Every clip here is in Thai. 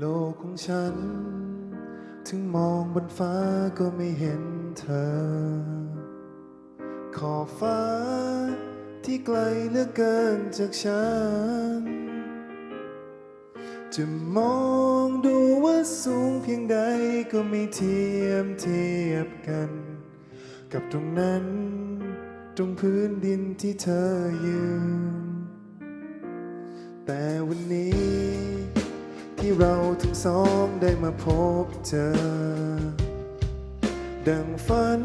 โลกของฉัน ถึงมองบนฟ้าก็ไม่เห็นเธอ ขอบฟ้าที่ไกลเหลือเกินจากฉัน จะมองดูว่าสูงเพียงใดก็ไม่เทียมเทียบกัน กับตรงนั้น ตรงพื้นดินที่เธอยืนแต่วันนี้ ที่เราทั้งสองได้มาพบเจอ ดังฝัน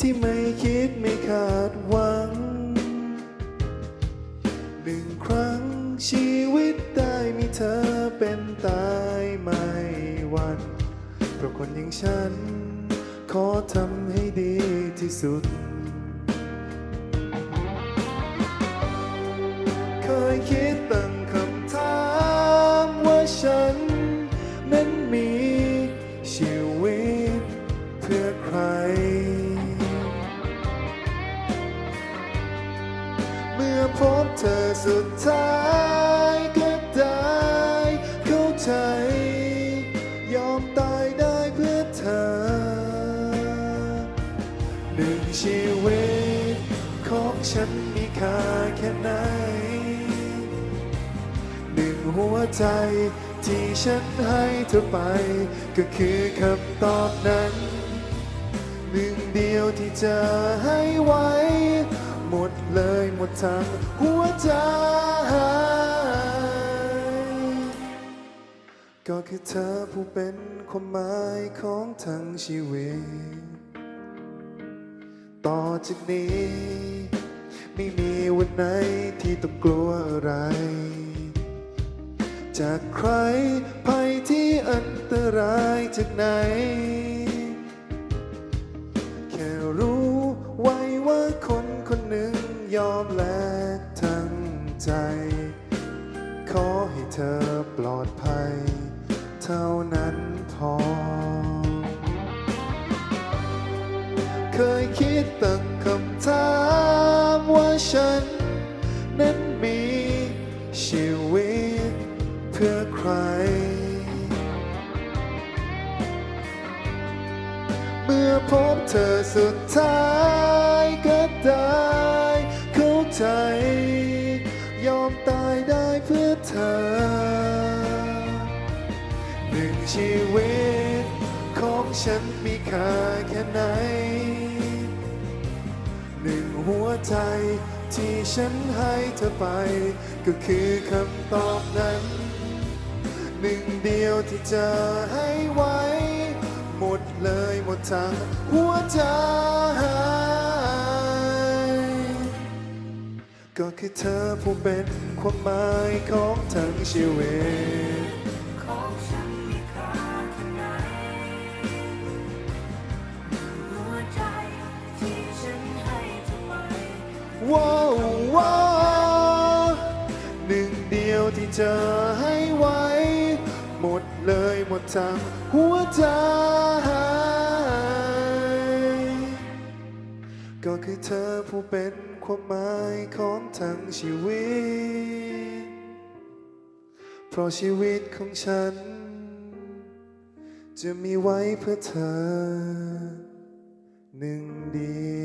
ที่ไม่คิดไม่คาดหวัง หนึ่งครั้งชีวิตได้มีเธอเป็นตายไม่หวัน เพราะคนอย่างฉัน ขอทำให้ดีที่สุด ใคร เมื่อพบเธอสุดท้ายก็ได้เข้าใจ ยอมตายได้เพื่อเธอ หนึ่งชีวิตของฉันมีค่าแค่ไหน หนึ่งหัวใจที่ฉันให้เธอไป ก็คือคำตอบนั้น หนึ่งเดียวที่จะให้ไว้ หมดเลยหมดทั้งหัวใจ ก็คือเธอผู้เป็นความหมายของทั้งชีวิต ต่อจากนี้ ไม่มีวันไหนที่ต้องกลัวอะไร จากใครภัยที่อันตรายจากไหน ยอมแลกทั้งใจ ขอให้เธอปลอดภัย เท่านั้นพอ เคยคิดตั้งคำถามว่าฉัน นั้นมีชีวิตเพื่อใคร เมื่อพบเธอสุดท้ายก็ได้ ใจ ยอมตายได้เพื่อเธอ หนึ่งชีวิตของฉันมีค่าแค่ไหน หนึ่งหัวใจที่ฉันให้เธอไป ก็คือคำตอบนั้น หนึ่งเดียวที่จะให้ไว้ หมดเลยหมดทั้งหัวใจ ก็คือเธอผู้เป็นความหมายของทั้งชีวิตของฉันมีค่าแค่ไหนหัวใจที่ฉันให้เธอไปว้าวว้าหนึ่งเดียวที่จะให้ไว้ หมดเลยหมดทั้งหัวใจ ก็คือเธอผู้เป็นความหมายของทั้งชีวิต เพราะชีวิตของฉัน จะมีไว้เพื่อเธอหนึ่งเดีย